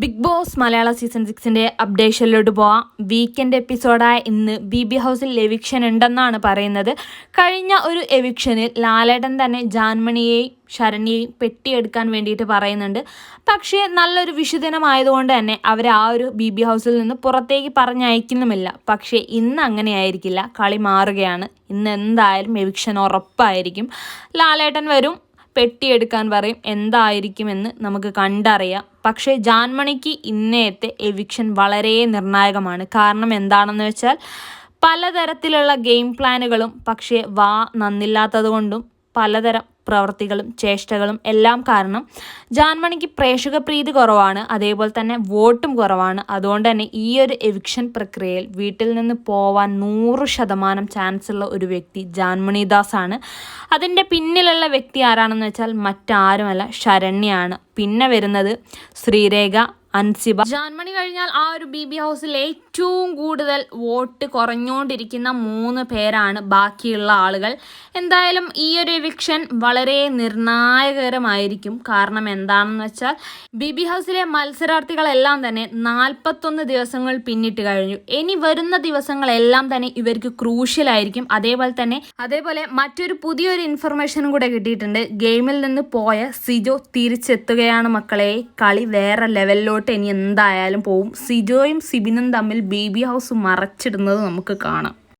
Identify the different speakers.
Speaker 1: Big boss മലയാള season സിക്സിന്റെ അപ്ഡേഷനിലോട്ട് പോവാം. വീക്കെൻഡ് എപ്പിസോഡായ ഇന്ന് ബി ബി ഹൗസിൽ എവിക്ഷൻ ഉണ്ടെന്നാണ് പറയുന്നത്. കഴിഞ്ഞ ഒരു എവിക്ഷനിൽ ലാലേട്ടൻ തന്നെ ജാൻമണിയെയും ശരണിയെയും പെട്ടിയെടുക്കാൻ വേണ്ടിയിട്ട് പറയുന്നുണ്ട്. പക്ഷേ നല്ലൊരു വിഷുദിനമായതുകൊണ്ട് തന്നെ അവരെ ആ ഒരു ബി ബി ഹൗസിൽ നിന്ന് പുറത്തേക്ക് പറഞ്ഞയക്കുന്നുമില്ല. പക്ഷേ ഇന്ന് അങ്ങനെ ആയിരിക്കില്ല. കളി മാറുകയാണ്. ഇന്ന് എന്തായാലും എവിക്ഷൻ ഉറപ്പായിരിക്കും. ലാലേട്ടൻ വരും. പെട്ടിയെടുക്കാൻ പറയും എന്തായിരിക്കുമെന്ന് നമുക്ക് കണ്ടറിയാം. പക്ഷേ ജാൻമണിക്ക് ഇന്നേത്തെ എവിക്ഷൻ വളരെ നിർണായകമാണ്. കാരണം എന്താണെന്ന് വെച്ചാൽ പലതരത്തിലുള്ള ഗെയിം പ്ലാനുകളും പക്ഷേ വാ നന്നില്ലാത്തത് കൊണ്ടും പലതരം പ്രവർത്തികളും ചേഷ്ടകളും എല്ലാം കാരണം ജാൻമണിക്ക് പ്രേക്ഷക പ്രീതി കുറവാണ് അതേപോലെ തന്നെ വോട്ടും കുറവാണ്. അതുകൊണ്ട് തന്നെ ഈ ഒരു എവിക്ഷൻ പ്രക്രിയയിൽ വീട്ടിൽ നിന്ന് പോവാൻ നൂറ് ശതമാനം ചാൻസ് ഉള്ള ഒരു വ്യക്തി ജാൻമണി ദാസ് ആണ് അതിന്റെ പിന്നിലുള്ള വ്യക്തി ആരാണെന്ന് വെച്ചാൽ മറ്റാരുമല്ല ശരണ്യാണ്. പിന്നെ വരുന്നത് ശ്രീരേഖ അൻസിബ. ജാൻമണി കഴിഞ്ഞാൽ ആ ഒരു ബി ബി ഹൗസിൽ ഏറ്റവും കൂടുതൽ വോട്ട് കുറഞ്ഞുകൊണ്ടിരിക്കുന്ന മൂന്ന് പേരാണ് ബാക്കിയുള്ള ആളുകൾ. എന്തായാലും ഈ ഒരു എവിക്ഷൻ വളരെ നിർണായകരമായിരിക്കും. കാരണം എന്താണെന്ന് വെച്ചാൽ ബി ബി ഹൗസിലെ മത്സരാർത്ഥികളെല്ലാം തന്നെ നാൽപ്പത്തൊന്ന് ദിവസങ്ങൾ പിന്നിട്ട് കഴിഞ്ഞു. ഇനി വരുന്ന ദിവസങ്ങളെല്ലാം തന്നെ ഇവർക്ക് ക്രൂഷ്യലായിരിക്കും. അതേപോലെ തന്നെ അതേപോലെ മറ്റൊരു പുതിയൊരു ഇൻഫർമേഷനും കൂടെ കിട്ടിയിട്ടുണ്ട്. ഗെയിമിൽ നിന്ന് പോയ സിജോ തിരിച്ചെത്തുകയാണ് മക്കളെ. കളി വേറെ ലെവലിലോട്ട് ഇനി എന്തായാലും പോവും. സിജോയും സിബിനും തമ്മിൽ ബി ബി ഹൗസ് മറച്ചിടുന്നത് നമുക്ക് കാണാം.